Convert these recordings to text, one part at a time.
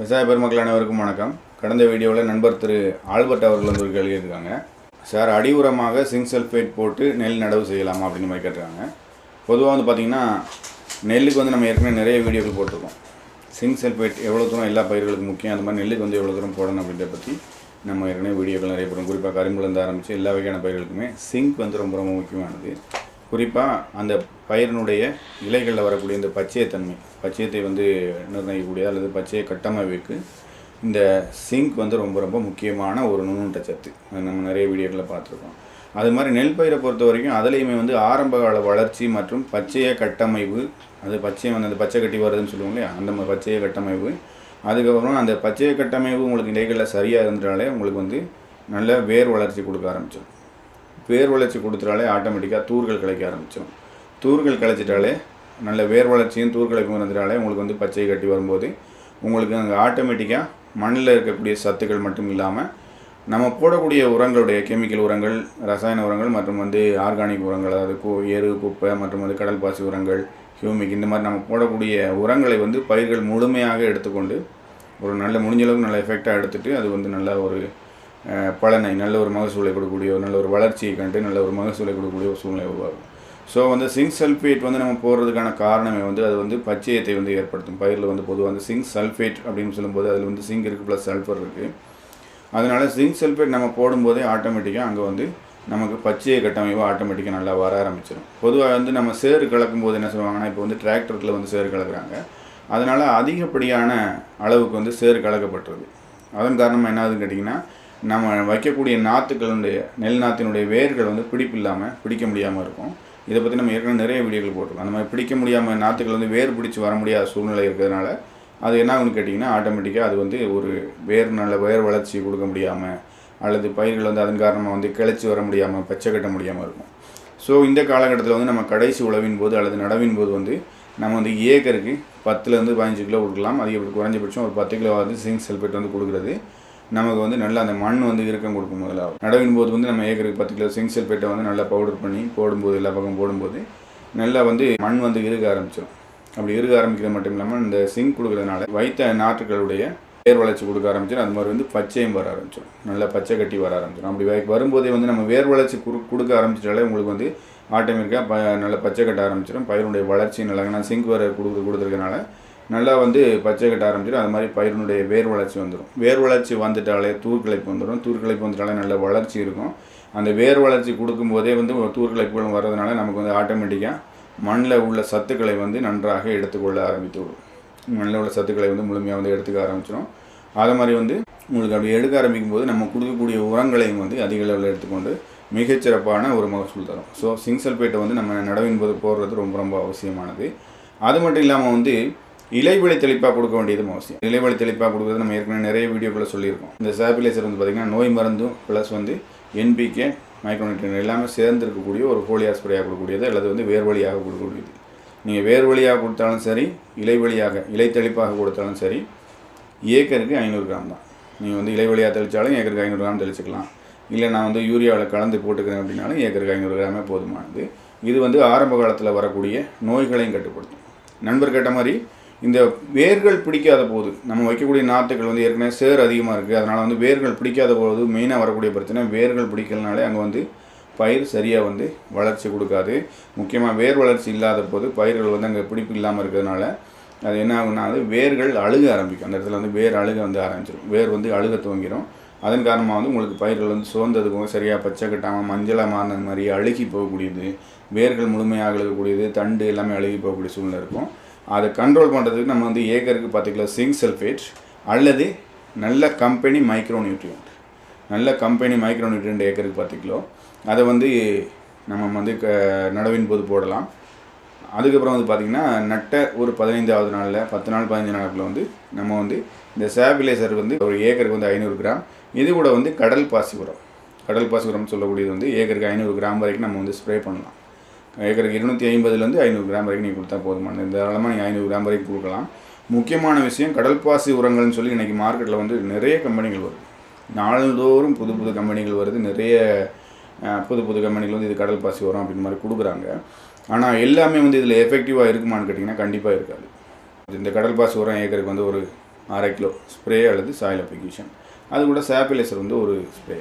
விவசாய பெருமக்கள் அனைவருக்கும் வணக்கம். கடந்த வீடியோவில் நண்பர் திரு ஆல்பர்ட் அவர்கள் வந்து ஒரு கேள்வி இருக்காங்க சார் அடி உரமாக சிங்க் சல்ஃபேட் போட்டு நெல் நடவு செய்யலாமா அப்படின்னு மாதிரி கேட்டிருக்காங்க. பொதுவாக வந்து பார்த்திங்கன்னா நெல்லுக்கு வந்து நம்ம ஏற்கனவே நிறைய வீடியோக்கள் போட்டிருக்கோம். சிங்க் சல்ஃபேட் எவ்வளோ தூரம் எல்லா பயிர்களுக்கும் முக்கியம் அந்த மாதிரி நெல்லுக்கு வந்து எவ்வளோ தூரம் போடணும் அப்படின்றத பற்றி நம்ம ஏற்கனவே வீடியோக்கள் நிறைய போடுறோம் குறிப்பாக கரும்புலேருந்து ஆரம்பித்து எல்லா வகையான பயிர்களுக்குமே சிங்க் வந்து ரொம்ப ரொம்ப முக்கியமானது. குறிப்பாக அந்த பயிரினுடைய இலைகளில் வரக்கூடிய இந்த பச்சையத்தன்மை பச்சையத்தை வந்து நிர்ணயிக்கக்கூடிய அல்லது பச்சைய கட்டமைப்புக்கு இந்த சிங்க் வந்து ரொம்ப ரொம்ப முக்கியமான ஒரு நுண்ணூட்ட சத்து. அது நம்ம நிறைய வீடியோக்களில் பார்த்துருக்கோம். அது மாதிரி நெல் பயிரை பொறுத்த வரைக்கும் அதுலேயுமே வந்து ஆரம்ப கால வளர்ச்சி மற்றும் பச்சைய கட்டமைப்பு அது பச்சையை வந்து அந்த பச்சை கட்டி வருதுன்னு சொல்லுவோம் இல்லையா? அந்த மாதிரி பச்சைய கட்டமைப்பு. அதுக்கப்புறம் அந்த பச்சைய கட்டமைப்பு உங்களுக்கு இலைகளில் சரியாக இருந்துட்டாலே உங்களுக்கு வந்து நல்ல வேர் வளர்ச்சி கொடுக்க ஆரம்பிச்சிடும். வேர் வளர்ச்சி கொடுத்துட்டாலே ஆட்டோமேட்டிக்காக தூர்கள் கிடைக்க ஆரம்பிச்சிடும் தூர்கள் கிடைச்சிட்டாலே நல்ல வேர் வளர்ச்சியும் தூர்கிளைப்பும் இருந்துட்டாலே உங்களுக்கு வந்து பச்சை கட்டி வரும்போது உங்களுக்கு அங்கே ஆட்டோமேட்டிக்காக மண்ணில் இருக்கக்கூடிய சத்துக்கள் மட்டும் இல்லாமல் நம்ம போடக்கூடிய உரங்களுடைய கெமிக்கல் உரங்கள் ரசாயன உரங்கள் மற்றும் வந்து ஆர்கானிக் உரங்கள் அதாவது கு எரு குப்பை மற்றும் வந்து கடல் பாசி உரங்கள் ஹியூமிக் இந்த மாதிரி நம்ம போடக்கூடிய உரங்களை வந்து பயிர்கள் முழுமையாக எடுத்துக்கொண்டு ஒரு நல்ல முடிஞ்சளவுக்கு நல்ல எஃபெக்டாக எடுத்துகிட்டு அது வந்து நல்ல ஒரு பலனை நல்ல ஒரு மகசூலை கொடுக்கக்கூடிய ஒரு நல்ல ஒரு வளர்ச்சியை கண்டு நல்ல ஒரு மகசூலை கொடுக்கக்கூடிய ஒரு சூழ்நிலை உருவாகும் ஸோ வந்து சிங்க் சல்ஃபேட் வந்து நம்ம போடுறதுக்கான காரணமே வந்து அது வந்து பச்சையத்தை வந்து ஏற்படுத்தும். பயிரில் வந்து பொதுவாக வந்து சிங்க் சல்ஃபேட் அப்படின்னு சொல்லும்போது அதில் வந்து சிங்க் இருக்குது ப்ளஸ் சல்ஃபர் இருக்குது அதனால் சிங்க் சல்ஃபேட் நம்ம போடும்போதே ஆட்டோமேட்டிக்காக அங்கே வந்து நமக்கு பச்சைய கட்டமைப்பு ஆட்டோமேட்டிக்காக நல்லா வர ஆரம்பிச்சிடும் பொதுவாக வந்து நம்ம சேறு கலக்கும் போது என்ன சொல்லுவாங்கன்னா இப்போ வந்து டிராக்டரில் வந்து சேறு கலக்குறாங்க. அதனால் அதிகப்படியான அளவுக்கு வந்து சேறு கலக்கப்பட்டுருது அதன் காரணமாக என்ன ஆகுதுன்னு கேட்டிங்கன்னா நம்ம வைக்கக்கூடிய நாற்றுக்களுடைய நெல் நாற்றினுடைய வேர்கள் வந்து பிடிப்பு இல்லாமல் பிடிக்க முடியாமல் இருக்கும். இதை பற்றி நம்ம ஏற்கனவே நிறைய வீடியோக்கள் போட்டிருக்கோம். அந்த மாதிரி பிடிக்க முடியாமல் நாற்றுக்கள் வந்து வேர் பிடிச்சி வர முடியாத சூழ்நிலை இருக்கிறதுனால அது என்ன ஆகுன்னு கேட்டிங்கன்னா ஆட்டோமேட்டிக்காக அது வந்து ஒரு வேர் நல்ல வேர் வளர்ச்சி கொடுக்க முடியாமல் அல்லது பயிர்கள் வந்து அதன் காரணமாக வந்து கிளச்சி வர முடியாமல் பச்சை கட்ட முடியாமல் இருக்கும். ஸோ இந்த காலகட்டத்தில் வந்து நம்ம கடைசி உழவின் போது அல்லது நடவின் போது வந்து நம்ம வந்து ஏக்கருக்கு பத்துலேருந்து பதினஞ்சு கிலோ கொடுக்கலாம். அதிகபட்சம் குறைஞ்சபட்சம் ஒரு பத்து கிலோ வந்து சிங்க் செல்பேட் வந்து கொடுக்குறது. நமக்கு வந்து நல்லா அந்த மண் வந்து இறுக்கம் கொடுக்கும் முதலாகும் நடவின் போது வந்து நம்ம ஏக்கருக்கு பத்து கிலோ சிங்க் சல்ஃபேட்டை வந்து நல்லா பவுடர் பண்ணி போடும்போது எல்லா பக்கம் போடும்போது நல்லா வந்து மண் வந்து இறுக ஆரம்பிச்சிடும் அப்படி இறுக ஆரம்பிக்கிறது மட்டும் இல்லாமல் இந்த சிங்க் கொடுக்கறதுனால வைத்த நாற்றுகளுடைய வேர் வளர்ச்சி கொடுக்க ஆரம்பிச்சிடும் அது மாதிரி வந்து பச்சையும் வர ஆரம்பிச்சிடும் நல்லா பச்சை கட்டி வர ஆரம்பிச்சிடும் அப்படி வை- வரும்போதே வந்து நம்ம வேர் வளர்ச்சி குடு கொடுக்க ஆரம்பிச்சிட்டாலே உங்களுக்கு வந்து ஆட்டோமேட்டிக்காக ப நல்ல பச்சை கட்ட ஆரம்பிச்சிடும் பயிருடைய வளர்ச்சி நல்லா சிங்க் வர கொடுக்க கொடுத்துருக்கனால நல்லா வந்து பச்சை கட்ட ஆரம்பிச்சிடும் அது மாதிரி பயிரினுடைய வேர் வளர்ச்சி வந்துடும் வேர் வளர்ச்சி வந்துட்டாலே தூர்கிளைப்பு வந்துடும் தூர்கிளைப்பு வந்துட்டாலே நல்ல வளர்ச்சி இருக்கும். அந்த வேர் வளர்ச்சி கொடுக்கும்போதே வந்து ஒரு தூர்கிளைப்புகள் வர்றதுனால நமக்கு வந்து ஆட்டோமேட்டிக்காக மண்ணில் உள்ள சத்துக்களை வந்து நன்றாக எடுத்துக்கொள்ள ஆரம்பித்து விடும் மண்ணில் உள்ள சத்துக்களை வந்து முழுமையாக வந்து எடுத்துக்க ஆரம்பிச்சிடும் அதை மாதிரி வந்து உங்களுக்கு அப்படி எடுக்க ஆரம்பிக்கும் போது நம்ம கொடுக்கக்கூடிய உரங்களையும் வந்து அதிக அளவில் எடுத்துக்கொண்டு மிகச்சிறப்பான ஒரு மகசூல் தரும். ஸோ சிங்க் சல்பேட்டை வந்து நம்ம நடவின் போது போடுறது ரொம்ப ரொம்ப அவசியமானது. அது மட்டும் இல்லாமல் வந்து இலைவெளி தெளிப்பாக கொடுக்க வேண்டியதும் அவசியம். இலைவெளி தெளிப்பாக கொடுக்குறது நம்ம ஏற்கனவே நிறைய வீடியோக்குள்ளே சொல்லியிருக்கோம். இந்த சாப்பிலைசர் வந்து பார்த்திங்கன்னா நோய் மருந்தும் ப்ளஸ் வந்து என்பிகே மைக்ரோநியூட்ரியன் எல்லாமே சேர்ந்து இருக்கக்கூடிய ஒரு ஃபோலியா ஸ்ப்ரேயாக கொடுக்கக்கூடியது அல்லது வந்து வேர் வழியாக கொடுக்கக்கூடியது. நீங்கள் வேர் வழியாக கொடுத்தாலும் சரி இலை வழியாக இலை தெளிப்பாக கொடுத்தாலும் சரி ஏக்கருக்கு ஐநூறு கிராம் தான். நீங்கள் வந்து இலை வழியாக தெளித்தாலும் ஏக்கருக்கு ஐநூறு கிராம் தெளிச்சிக்கலாம். இல்லை நான் வந்து யூரியாவில் கலந்து போட்டுக்கிறேன் அப்படின்னாலும் ஏக்கருக்கு ஐநூறு கிராமே போதுமானது. இது வந்து ஆரம்ப காலத்தில் வரக்கூடிய நோய்களையும் கட்டுப்படுத்தும். நண்பர் கேட்ட மாதிரி இந்த வேர்கள் பிடிக்காத போது நம்ம வைக்கக்கூடிய நாற்றுகள் வந்து ஏற்கனவே சேர் அதிகமாக இருக்குது அதனால் வந்து வேர்கள் பிடிக்காத போது மெயினாக வரக்கூடிய பிரச்சனை வேர்கள் பிடிக்கலனாலே அங்கே வந்து பயிர் சரியாக வந்து வளர்ச்சி கொடுக்காது. முக்கியமாக வேர் வளர்ச்சி இல்லாத போது பயிர்கள் வந்து அங்கே பிடிப்பு இல்லாமல் இருக்கிறதுனால அது என்ன ஆகுனா அது வேர்கள் அழுக ஆரம்பிக்கும். அந்த இடத்துல வந்து வேர் அழுக வந்து ஆரம்பிச்சிடும் வேர் வந்து அழுக துவங்கிடும் அதன் காரணமாக வந்து உங்களுக்கு பயிர்கள் வந்து சோர்ந்ததுக்கும் சரியாக பச்சை கட்டாமல் மஞ்சளாக மாறின மாதிரி அழுகி போகக்கூடியது வேர்கள் முழுமையாக அழுகக்கூடியது தண்டு எல்லாமே அழுகி போகக்கூடிய சூழ்நிலை இருக்கும். அதை கண்ட்ரோல் பண்ணுறதுக்கு நம்ம வந்து ஏக்கருக்கு பத்து கிலோ சிங்க் சல்ஃபேட் அல்லது நல்ல கம்பெனி மைக்ரோ நியூட்ரியன்ட் நல்ல கம்பெனி மைக்ரோ நியூட்ரியன்ட் ஏக்கருக்கு பத்து கிலோ அதை வந்து நம்ம வந்து க நடவின் போது போடலாம். அதுக்கப்புறம் வந்து பார்த்திங்கன்னா நட்ட ஒரு பதினைந்தாவது நாளில் பத்து நாள் பதினஞ்சு நாளுக்குள்ள வந்து நம்ம வந்து இந்த சாபிலைசர் வந்து ஒரு ஏக்கருக்கு வந்து ஐநூறு கிராம். இது கூட வந்து கடல் பாசி உரம் கடல் பாசி உரம் சொல்லக்கூடியது வந்து ஏக்கருக்கு ஐநூறு கிராம் வரைக்கும் நம்ம வந்து ஸ்ப்ரே பண்ணலாம். ஏக்கருக்கு இருநூற்றி ஐம்பதுலேருந்து ஐநூறு கிராம் வரைக்கும் நீங்கள் கொடுத்தா போதுமானது தாராளமாக நீங்கள் ஐநூறு கிராம் வரைக்கும் கொடுக்கலாம். முக்கியமான விஷயம் கடல் பாசி உரங்கள்னு சொல்லி இன்றைக்கி மார்க்கெட்டில் வந்து நிறைய கம்பெனிகள் வருது. நாள்தோறும் புது புது கம்பெனிகள் வருது. நிறைய புது புது கம்பெனிகள் வந்து இது கடல் பாசி உரம் அப்படின்னு மாதிரி கொடுக்குறாங்க. ஆனால் எல்லாமே வந்து இதில் எஃபெக்டிவாக இருக்குமான்னு கேட்டிங்கன்னா கண்டிப்பாக இருக்காது. இந்த கடல் பாசி உரம் ஏக்கருக்கு வந்து ஒரு அரை கிலோ ஸ்ப்ரே அல்லது சாயில் அப்ளிகேஷன் அது கூட சாப்பிலைசர் வந்து ஒரு ஸ்ப்ரே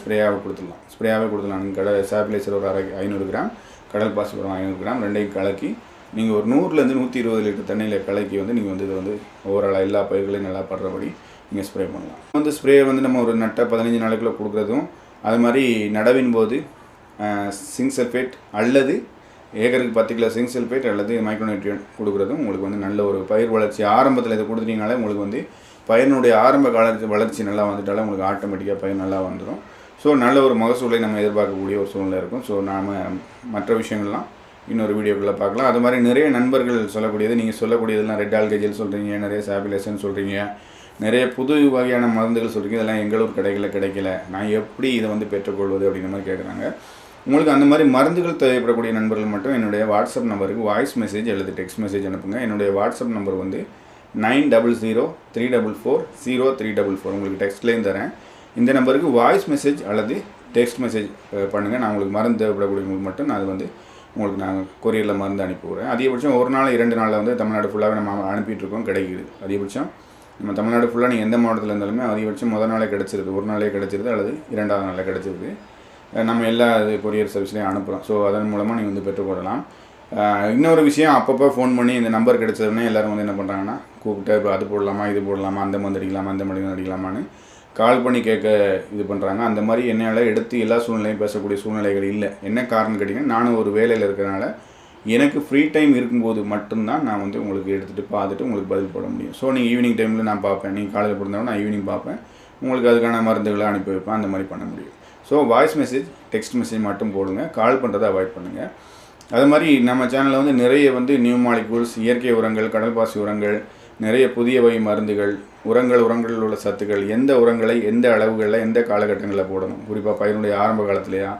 ஸ்ப்ரேயாகவே கொடுத்துடலாம். ஸ்ப்ரேயாகவே கொடுத்துடலாம். கடை சாப்பிலைசர் ஒரு அரை ஐநூறு கிராம். கடல் பாசிபுரம் ஐநூறு கிராம் ரெண்டையும் கலக்கி நீங்கள் ஒரு நூறுலேருந்து நூற்றி இருபது லிட்டர் தண்ணியில் கலக்கி வந்து நீங்கள் வந்து இதை வந்து ஓவராலாக எல்லா பயிர்களையும் நல்லா படுறபடி நீங்கள் ஸ்ப்ரே பண்ணலாம். வந்து ஸ்ப்ரே வந்து நம்ம ஒரு நட்டை பதினஞ்சு நாளைக்குள்ளே கொடுக்குறதும் அது மாதிரி நடவின் போது சிங் சல்ஃபேட் அல்லது ஏக்கருக்கு பத்து கிலோ சிங் சல்ஃபேட் அல்லது மைக்ரோநியூட்ரியன் கொடுக்குறதும் உங்களுக்கு வந்து நல்ல ஒரு பயிர் வளர்ச்சி ஆரம்பத்தில் இதை கொடுத்துட்டீங்கனாலே உங்களுக்கு வந்து பயிரினுடைய ஆரம்ப காலத்து வளர்ச்சி நல்லா வந்துட்டாலே உங்களுக்கு ஆட்டோமேட்டிக்காக பயிர் நல்லா வந்துடும் ஸோ நல்ல ஒரு மகசூலை நம்ம எதிர்பார்க்கக்கூடிய ஒரு சூழ்நிலை இருக்கும். ஸோ நாம் மற்ற விஷயங்கள்லாம் இன்னொரு வீடியோக்குள்ளே பார்க்கலாம். அது மாதிரி நிறைய நண்பர்கள் சொல்லக்கூடியது நீங்கள் சொல்லக்கூடியதெல்லாம் ரெட் ஆல்கேஜல் சொல்கிறீங்க நிறைய சாபிலேஷன் சொல்கிறீங்க நிறைய புது வகையான மருந்துகள் சொல்கிறீங்க இதெல்லாம் எங்களூர் கடைகளில் கிடைக்கல. நான் எப்படி இதை வந்து பெற்றுக்கொள்வது அப்படிங்கிற மாதிரி கேட்குறாங்க. உங்களுக்கு அந்த மாதிரி மருந்துகள் தேவைப்படக்கூடிய நண்பர்கள் மட்டும் என்னுடைய வாட்ஸ்அப் நம்பருக்கு வாய்ஸ் மெசேஜ் அல்லது டெக்ஸ்ட் மெசேஜ் அனுப்புங்க. என்னுடைய வாட்ஸ்அப் நம்பர் வந்து nine double zero three double four zero three double four. உங்களுக்கு டெக்ஸ்ட்லேயும் தரேன். இந்த நம்பருக்கு வாய்ஸ் மெசேஜ் அல்லது டெக்ஸ்ட் மெசேஜ் பண்ணுங்கள் நான் உங்களுக்கு மருந்து தேவைப்படக்கூடியவங்களுக்கு மட்டும் நான் அது வந்து உங்களுக்கு நான் கொரியரில் மருந்து அனுப்பிவிடுறேன். அதிகபட்சம் ஒரு நாள் இரண்டு நாளில் வந்து தமிழ்நாடு ஃபுல்லாகவே நம்ம அனுப்பிட்டுருக்கோம் கிடைக்கிது கிடைக்குது. அதிகபட்சம் நம்ம தமிழ்நாடு ஃபுல்லாக நீங்கள் எந்த மாவட்டத்தில் இருந்தாலுமே அதிகபட்சம் முதல் நாளே கிடச்சிருது. ஒரு நாளே கிடச்சிருது அல்லது இரண்டாவது நாளே கிடச்சிருது நம்ம எல்லா இது கொரியர் சர்வீஸ்லையும் அனுப்புகிறோம் ஸோ அதன் மூலமாக நீங்கள் வந்து பெற்றுக்கொள்ளலாம் இன்னொரு விஷயம் அப்பப்போ ஃபோன் பண்ணி இந்த நம்பர் கிடச்சதுன்னே எல்லாரும் வந்து என்ன பண்ணுறாங்கன்னா கூப்பிட்டு இப்போ அது போடலாமா இது போடலாமா அந்த மருந்து அடிக்கலாமா அந்த மருந்து அடிக்கலாமான்னு கால் பண்ணி கேட்க இது பண்ணுறாங்க அந்த மாதிரி என்னால் எடுத்து எல்லா சூழ்நிலையும் பேசக்கூடிய சூழ்நிலைகள் இல்லை. என்ன காரணம் கேட்டிங்கன்னா நானும் ஒரு வேலையில் இருக்கிறனால எனக்கு ஃப்ரீ டைம் இருக்கும்போது மட்டும்தான் நான் வந்து உங்களுக்கு எடுத்துகிட்டு பார்த்துட்டு உங்களுக்கு பதில் போட முடியும். ஸோ நீங்கள் ஈவினிங் டைமில் நான் பார்ப்பேன். நீங்கள் காலையில் பிறந்தவங்க நான் ஈவினிங் பார்ப்பேன். உங்களுக்கு அதுக்கான மருந்துகளை அனுப்பி வைப்பேன். அந்த மாதிரி பண்ண முடியும். So voice message text message மட்டும் போடுங்க. கால் பண்ணுறதை அவாய்ட் பண்ணுங்கள் அது மாதிரி நம்ம சேனலில் வந்து நிறைய வந்து நியூ மாலிகூல்ஸ் இயற்கை உரங்கள் கடல் பாசி உரங்கள் நிறைய புதிய வகை மருந்துகள் உரங்கள் உரங்களில் உள்ள சத்துக்கள் எந்த உரங்களை எந்த அளவுகளில் எந்த காலகட்டங்களில் போடணும்? குறிப்பாக பயிரினுடைய ஆரம்ப காலத்திலேயா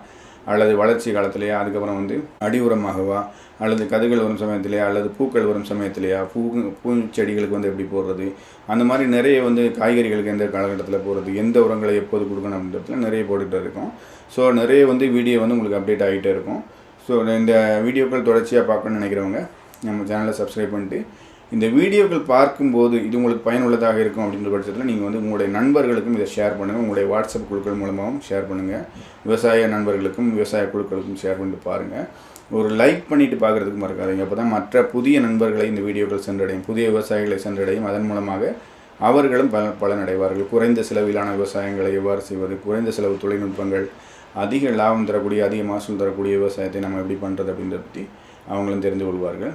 அல்லது வளர்ச்சி காலத்திலேயா அதுக்கப்புறம் வந்து அடி உரமாகவா அல்லது கதுகள் வரும் சமயத்திலேயா அல்லது பூக்கள் வரும் சமயத்திலேயா பூ பூச்செடிகளுக்கு வந்து எப்படி போடுறது? அந்த மாதிரி நிறைய வந்து காய்கறிகளுக்கு எந்த காலகட்டத்தில் போடுறது? எந்த உரங்களை எப்போது கொடுக்கணும் அப்படின்றதுல நிறைய போட்டுகிட்டு இருக்கும். ஸோ நிறைய வந்து வீடியோ வந்து உங்களுக்கு அப்டேட் ஆகிட்டே இருக்கும். ஸோ இந்த வீடியோக்கள் தொடர்ச்சியாக பார்க்கணும்னு நினைக்கிறவங்க நம்ம சேனலை சப்ஸ்கிரைப் பண்ணிட்டு இந்த வீடியோக்கள் பார்க்கும்போது இது உங்களுக்கு பயனுள்ளதாக இருக்கும் அப்படின்ற பட்சத்தில் நீங்கள் வந்து உங்களுடைய நண்பர்களுக்கும் இதை ஷேர் பண்ணுங்கள் உங்களுடைய வாட்ஸ்அப் குழுக்கள் மூலமாகவும் ஷேர் பண்ணுங்கள் விவசாய நண்பர்களுக்கும் விவசாய குழுக்களுக்கும் ஷேர் பண்ணிட்டு பாருங்கள் ஒரு லைக் பண்ணிவிட்டு பார்க்குறதுக்கு மறக்காதீங்க. அப்போ தான் மற்ற புதிய நண்பர்களை இந்த வீடியோக்கள் சென்றடையும். புதிய விவசாயிகளை சென்றடையும். அதன் மூலமாக அவர்களும் பல பலனடைவார்கள். குறைந்த செலவிலான விவசாயங்களை எவ்வாறு செய்வது? குறைந்த செலவு தொழில்நுட்பங்கள் அதிக லாபம் தரக்கூடிய அதிக மகசூல் தரக்கூடிய விவசாயத்தை நம்ம எப்படி பண்ணுறது அப்படின்றத பற்றி அவங்களும் தெரிந்து கொள்வார்கள்.